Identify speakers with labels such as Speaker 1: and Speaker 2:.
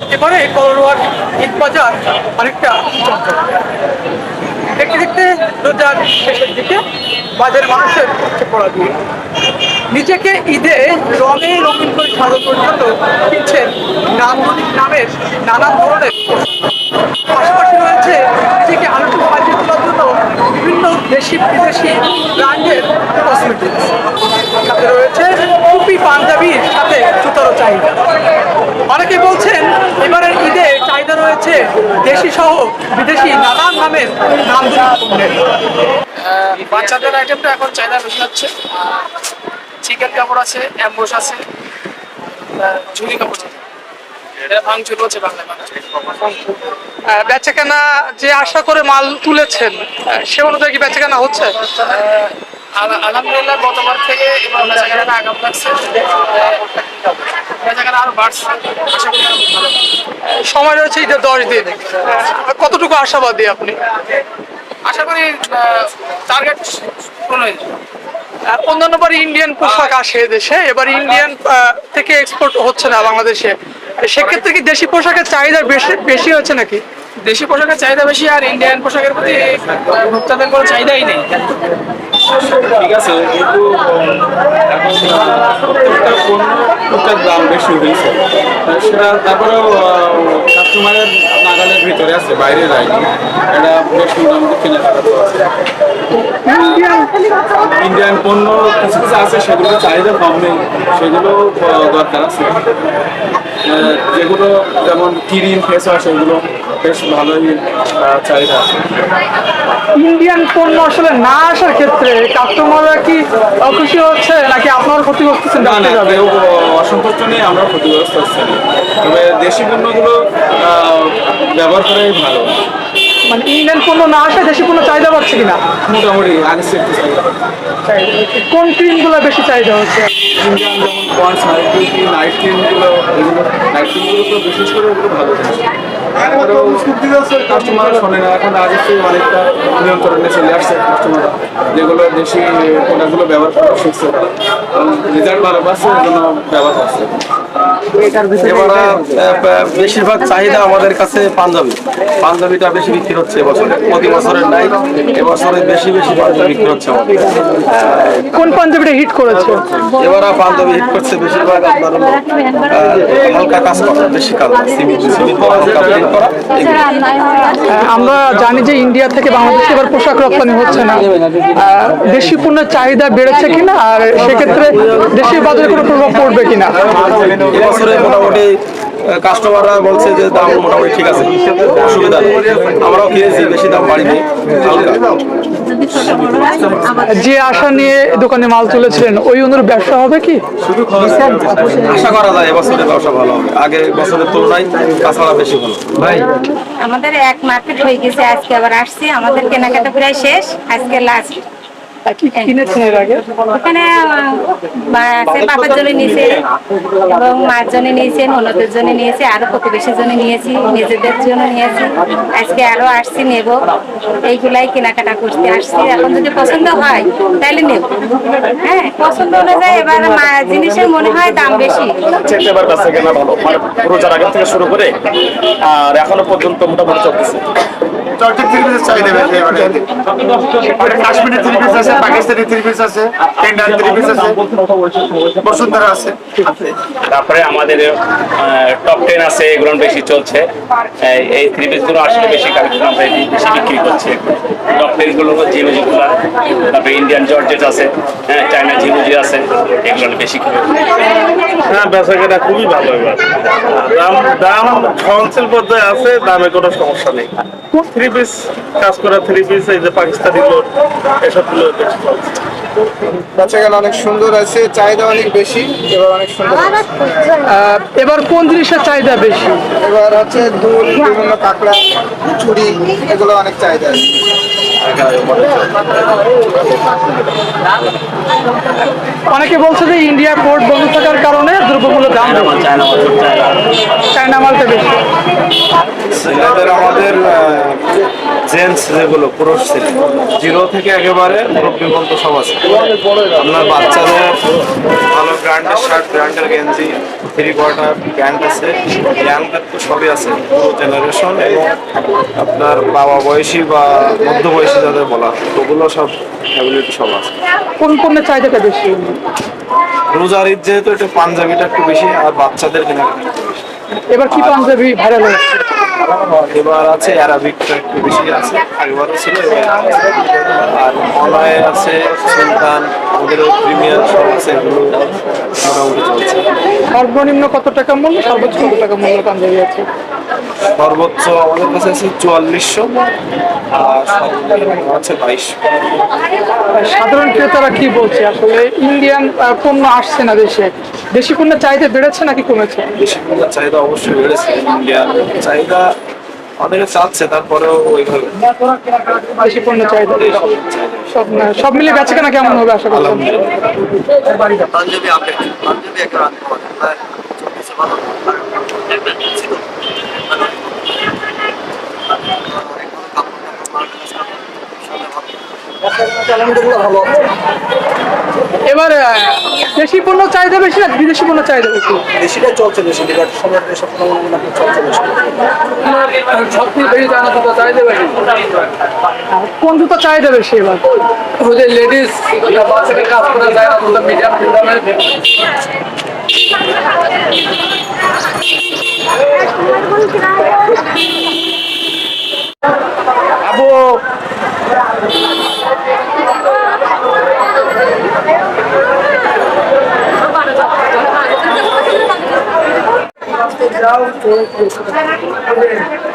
Speaker 1: এবারে করোয়ার ঈদ বাজার অনেকটা দেখতে দেখতে রোজার শেষের দিকে বাজারে মানুষের হচ্ছে পড়া দিয়ে। নিজেকে ঈদে রঙে রঙিন করে সাজানোর জন্য কিনছেন নান্দনিক নামের নানান ধরনের পাশাপাশি রয়েছে নিজেকে আনন্দ বাজিয়ে তোলার জন্য বিভিন্ন দেশি বিদেশি ব্র্যান্ডের কসমেটিক্স সাথে রয়েছে টুপি পাঞ্জাবির সাথে জুতারও চাহিদা। অনেকে বলছেন এবারের ঈদে চাহিদা রয়েছে দেশি সহ বিদেশি নানান নামের
Speaker 2: আহ, বাচ্চাদের আইটেমটা এখন চাহিদা বেশি হচ্ছে। চিকেন কাপড় আছে অ্যাম্বোস আছে ঝুলি কাপড় আছে। এটা ভাঙচুর হচ্ছে বাংলা বাংলা
Speaker 1: বেচা কেনা যে আশা করে মাল তুলেছেন সে অনুযায়ী কি বেচা কেনা হচ্ছে
Speaker 2: আলহামদুলিল্লাহ গতবার থেকে এবার বেচাকেনাটা আগাম লাগছে। বেচাকেনা আরও বাড়ছে।
Speaker 1: সময় রয়েছে ঈদের দশ দিন। আহ, কতটুকু আশাবাদী আপনি?
Speaker 2: আশা করি টার্গেট পূরণ হয়ে যাবে।
Speaker 1: আহ, অন্যান্যবার ইন্ডিয়ান পোশাক আসে দেশে এবার ইন্ডিয়ান থেকে এক্সপোর্ট হচ্ছে না বাংলাদেশে। সেক্ষেত্রে কি দেশি পোশাকের চাহিদা বেশি বেশি হচ্ছে নাকি?
Speaker 2: দেশি পোশাকের চাহিদা বেশি আর ইন্ডিয়ান পোশাকের প্রতি ভোক্তাদের কোনো চাহিদাই নেই।
Speaker 3: ঠিক আছে, কিন্তু এখন প্রত্যেক দাম বেশি হয়েছে। সেটা, তারপরেও কাস্টমারের নাগালের ভিতরে আছে, বাইরে যায়নি এটা বেশ মোটামুটি কেনাকাটা ইন্ডিয়ান পণ্য কিছু কিছু আছে সেগুলো চাহিদা কম নেই। সেগুলো দরকার আছে। যেগুলো যেমন ক্রিম, ফেস ওয়াশ, এগুলো বেশ ভালোই চাহিদা আছে।
Speaker 1: ইন্ডিয়ান পণ্য আসলে না আসার ক্ষেত্রে কাস্টমাররা কি খুশি হচ্ছে নাকি আপনার ক্ষতি করতেছেন
Speaker 3: না না? কেউ অসন্তুষ্ট নেই আমরা ক্ষতিগ্রস্ত হচ্ছে। তবে দেশি পণ্যগুলো ব্যবহার করাই ভালো।
Speaker 1: মানে ইন্ডিয়ান পণ্য না আসে দেশি পণ্য চাহিদা পাচ্ছে কিনা?
Speaker 3: মোটামুটি আগে একটু
Speaker 1: কোন ক্রিমগুলো বেশি চাহিদা হচ্ছে?
Speaker 3: ইন্ডিয়ান যেমন পয়েন্টস নাইট ক্রিম নাইট ক্রিমগুলো এগুলো নাইট ক্রিমগুলো তো বিশেষ করে ওগুলো ভালো কাস্টমার শোনে না এখন থেকে অনেকটা নিয়ন্ত্রণে চলে আসছে কাস্টমার যেগুলো দেশি প্রোডাক্টগুলো ব্যবহার করা শিখছে রেজাল্ট ভালো পাচ্ছে জন্য ব্যবহার করছে।
Speaker 4: এবার বেশিরভাগ চাহিদা আমাদের কাছে পাঞ্জাবি। পাঞ্জাবিটা বেশি বিক্রি হচ্ছে এবছরে। প্রতি বছরের নাই এবছরে বেশি বেশি পাঞ্জাবি বিক্রি হচ্ছে আমাদের।
Speaker 1: কোন পাঞ্জাবিটা হিট করেছে?
Speaker 4: এবার পাঞ্জাবি হিট করছে বেশিরভাগ আপনার হালকা কাজ করা বেশি কাজ সিমিট সিমিট করা
Speaker 1: আমরা জানি যে ইন্ডিয়া থেকে বাংলাদেশে এবার পোশাক রপ্তানি হচ্ছে না। দেশি পণ্যের চাহিদা বেড়েছে কিনা? আর সেক্ষেত্রে দেশি বাজারে কোনো প্রভাব পড়বে কিনা?
Speaker 4: কাস্টমাররা বলছে যে দাম মোটামুটি ঠিক আছে অসুবিধা নেই আমরাও কিনেছি বেশি দাম বাড়িনি
Speaker 1: যে আশা নিয়ে দোকানে মাল তুলেছিলেন ওই অনুরূপ ব্যবসা হবে কি?
Speaker 4: আশা করা যায় এবছরের ব্যবসা ভালো হবে। আগে বছরের তুলনায় তাছাড়া বেশি ভালো। ভাই।
Speaker 5: আমাদের এক মার্কেট হয়ে গেছে আজকে আবার আসছি। আমাদের কেনাকাটা প্রায় শেষ আজকে লাস্ট
Speaker 1: কিনেছেন এর আগে?
Speaker 5: ওখানে বাবার জন্য নিয়েছে এবং মার জন্য নিয়েছে ননদের জন্য নিয়েছে আরও প্রতিবেশীর জন্য নিয়েছি নিজেদের জন্য নিয়েছি। আজকে আরও আসছি নেব। এইগুলাই কেনাকাটা করতে আসছি। এখন যদি পছন্দ হয় তাহলে নেব। হ্যাঁ পছন্দ অনুযায়ী এবার জিনিসের মনে হয় দাম বেশি।
Speaker 6: এবার বেচা কেনা ভালো। মানে রোজার আগের থেকে শুরু করে আর এখনও পর্যন্ত মোটামুটি চলতেছে।
Speaker 7: জর্জেট থ্রি পিসের চাহিদা বেশি এবারে মানে। কাশ্মীরি থ্রি পিস আছে পাকিস্তানি থ্রি পিস আছে ইন্ডিয়ান থ্রি পিস আছে বসুন্ধরা আছে।
Speaker 6: তারপরে আমাদের টপ টেন আছে এগুলো বেশি চলছে। এই- এই থ্রি পিসগুলো আসলে বেশি কালেকশন আমরা বেশি বিক্রি করছি টপ টেনগুলো তারপরে ইন্ডিয়ান জর্জেট আছে হ্যাঁ চায়না ঝিনুজি আছে এগুলো বেশি
Speaker 8: হ্যাঁ বেচা কেনা খুবই ভালো এবার দাম দাম পর্যায়ে আছে দামে কোনো সমস্যা নেই। থ্রি পিস কাজ করা থ্রি পিস এই যে পাকিস্তানি লোড এসবগুলো বেশি
Speaker 7: বাচ্চাগুলো অনেক সুন্দর আছে চাহিদা অনেক বেশি এবার অনেক সুন্দর।
Speaker 1: এবার কোন জিনিসের চাহিদা বেশি?
Speaker 7: এবার হচ্ছে দুল বিভিন্ন কাঁকড়া ছুরি এগুলো অনেক চাহিদা আছে।
Speaker 1: অনেকে বলছে যে ইন্ডিয়া পোর্ট বন্ধ থাকার কারণে দ্রব্যমূল্যের দাম বেশি। চায়না মালটা বেশি?
Speaker 4: ছেলেদের আমাদের জেন্টস যেগুলো পুরুষ ছেলে জিরো থেকে একেবারে মুরব্বী পর্যন্ত সব আছে। আপনার বাচ্চাদের ভালো ব্র্যান্ডের শার্ট ব্র্যান্ডের গেঞ্জি থ্রি কোয়ার্টার প্যান্ট আছে ইয়াংদের তো সবই আছে পুরো জেনারেশন এবং আপনার বাবা বয়সী বা মধ্য বয়সী যাদের বলা ওগুলো সব অ্যাবিলিটি সব আছে।
Speaker 1: কোন পণ্যের চাহিদাটা বেশি?
Speaker 4: রোজার ঈদ যেহেতু এটা পাঞ্জাবিটা একটু বেশি আর বাচ্চাদের কেনাকাটা একটু বেশি।
Speaker 1: এবার কি পাঞ্জাবি ভাইরাল হচ্ছে
Speaker 4: এবার আছে অ্যারাবিকটা একটু বেশি আছে আগেবার ছিল আর মলায় আছে সুলতান ওদেরও প্রিমিয়ার সব আছে এগুলো মোটামুটি চলছে।
Speaker 1: সর্বনিম্ন কত টাকা মূল্য? সর্বোচ্চ কত টাকা মূল্য পাঞ্জাবি আছে
Speaker 4: সর্বোচ্চ আমাদের কাছে আছে চুয়াল্লিশশো আর সর্বনিম্ন আছে বাইশশো।
Speaker 1: সাধারণ ক্রেতারা কি বলছে? আসলে ইন্ডিয়ান পণ্য আসছে না দেশে। দেশি পণ্যের চাহিদা বেড়েছে নাকি কমেছে?
Speaker 4: দেশি পণ্যের চাহিদা অবশ্যই বেড়েছে ইন্ডিয়ান চাহিদা অনেকে চাচ্ছে তারপরেও ওইভাবে।
Speaker 1: দেশি পণ্যের চাহিদা সব সব মিলিয়ে বেচে কেনা কেমন হবে আশা
Speaker 4: আলহামদুলিল্লাহ।
Speaker 9: পাঞ্জাবি আপডেট পাঞ্জাবি একটা রাখতে পারে চলতেছে ভালো আর দেখবেন ছিল মানে অনেক ভালো কাপড় টাপড় মার্কেট ভালো
Speaker 1: এবার দেশি পণ্য চাহিদা বেশি না বিদেশি পণ্য চাহিদা বেশি?
Speaker 9: বেশিটাই চলছে বেশি বিরাট এসব চলছে বেশি।
Speaker 1: সবথেকে বেশি জুতো চাহিদা বেশি। কোন জুতো চাহিদা বেশি এবার? ওই যে লেডিস বাচ্চাকে কাজ করা যায় না জুতো মিডিয়াম দামের
Speaker 8: Tahu,
Speaker 1: 不